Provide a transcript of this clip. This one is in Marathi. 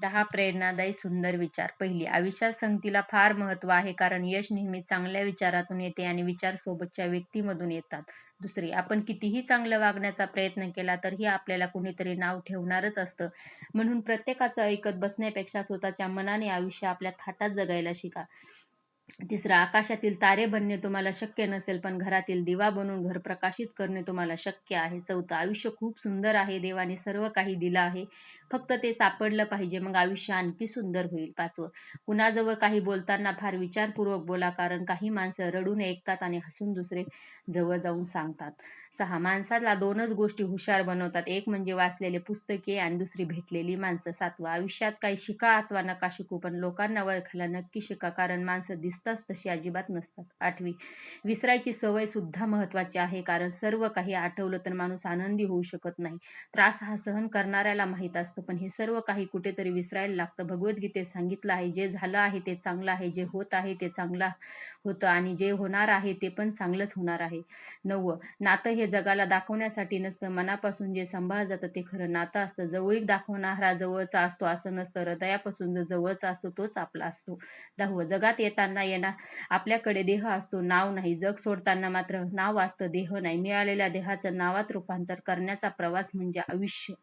दहा प्रेरणादायी सुंदर विचार. पहिली आयुष्यात संगतीला फार महत्त्व आहे कारण यश नेहमी चांगल्या विचारातून येते आणि विचार सोबतच्या व्यक्तीमधून येतात. दुसरी आपण कितीही चांगलं वागण्याचा प्रयत्न केला तरीही आपल्याला कुणीतरी नाव ठेवणारच असतं. म्हणून प्रत्येकाचं ऐकत बसण्यापेक्षा स्वतःच्या मनाने आयुष्य आपल्या थाटात जगायला शिका. तिसरं आकाशातील तारे बनणे तुम्हाला शक्य नसेल पण घरातील दिवा बनवून घर प्रकाशित करणे तुम्हाला शक्य आहे. चौथं आयुष्य खूप सुंदर आहे. देवाने सर्व काही दिलं आहे. फक्त ते सापडलं पाहिजे मग आयुष्य आणखी सुंदर होईल. पाचवं कुणाजवळ काही बोलताना फार विचारपूर्वक बोला कारण काही माणसं रडून ऐकतात आणि हसून दुसरे जवळ जाऊन सांगतात. सहा माणसाला दोनच गोष्टी हुशार बनवतात. एक म्हणजे वाचलेले पुस्तके आणि दुसरी भेटलेली माणसं. सातवं आयुष्यात काही शिका अथवा नका शिकू पण लोकांना वळखायला नक्की शिका कारण माणसं दिसताच तशी अजिबात नसतात. आठवी. विसरायची सवय सुद्धा महत्वाची आहे कारण सर्व काही आठवलं तर माणूस आनंदी होऊ शकत नाही. त्रास हा सहन करणाऱ्याला माहीत असतं पण हे सर्व काही कुठेतरी विसरायला लागतं. भगवद्गीतेत सांगितलं आहे जे झालं आहे ते चांगलं आहे जे होत आहे ते चांगलं होतं आणि जे होणार आहे ते पण चांगलंच होणार आहे. नववं. नातं हे जगाला दाखवण्यासाठी नसतं. मनापासून जे सांभाळ जातं ते खरं नातं असतं. जवळीक दाखवणारा जवळचा असतो असं नसतं. हृदयापासून जो जवळचा असतो तोच आपला असतो. दहावं. जगात येताना येणार आपल्याकडे देह असतो नाव नाही. जग सोडताना मात्र नाव असतं देह नाही. मिळालेल्या देहाचं नावात रूपांतर करण्याचा प्रवास म्हणजे आयुष्य.